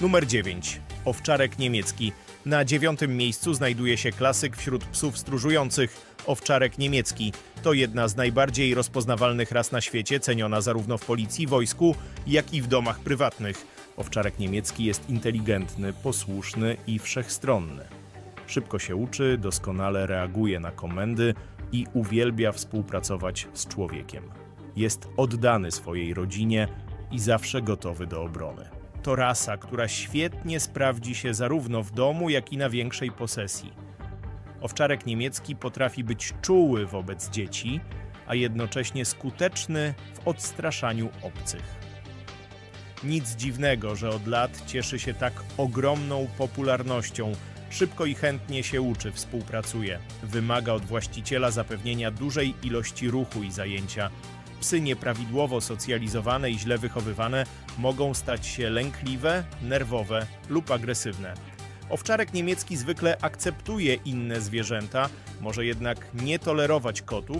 Numer 9. Owczarek niemiecki. Na dziewiątym miejscu znajduje się klasyk wśród psów stróżujących. Owczarek niemiecki to jedna z najbardziej rozpoznawalnych ras na świecie, ceniona zarówno w policji, wojsku, jak i w domach prywatnych. Owczarek niemiecki jest inteligentny, posłuszny i wszechstronny. Szybko się uczy, doskonale reaguje na komendy i uwielbia współpracować z człowiekiem. Jest oddany swojej rodzinie i zawsze gotowy do obrony. To rasa, która świetnie sprawdzi się zarówno w domu, jak i na większej posesji. Owczarek niemiecki potrafi być czuły wobec dzieci, a jednocześnie skuteczny w odstraszaniu obcych. Nic dziwnego, że od lat cieszy się tak ogromną popularnością. Szybko i chętnie się uczy, współpracuje. Wymaga od właściciela zapewnienia dużej ilości ruchu i zajęcia. Psy nieprawidłowo socjalizowane i źle wychowywane mogą stać się lękliwe, nerwowe lub agresywne. Owczarek niemiecki zwykle akceptuje inne zwierzęta, może jednak nie tolerować kotów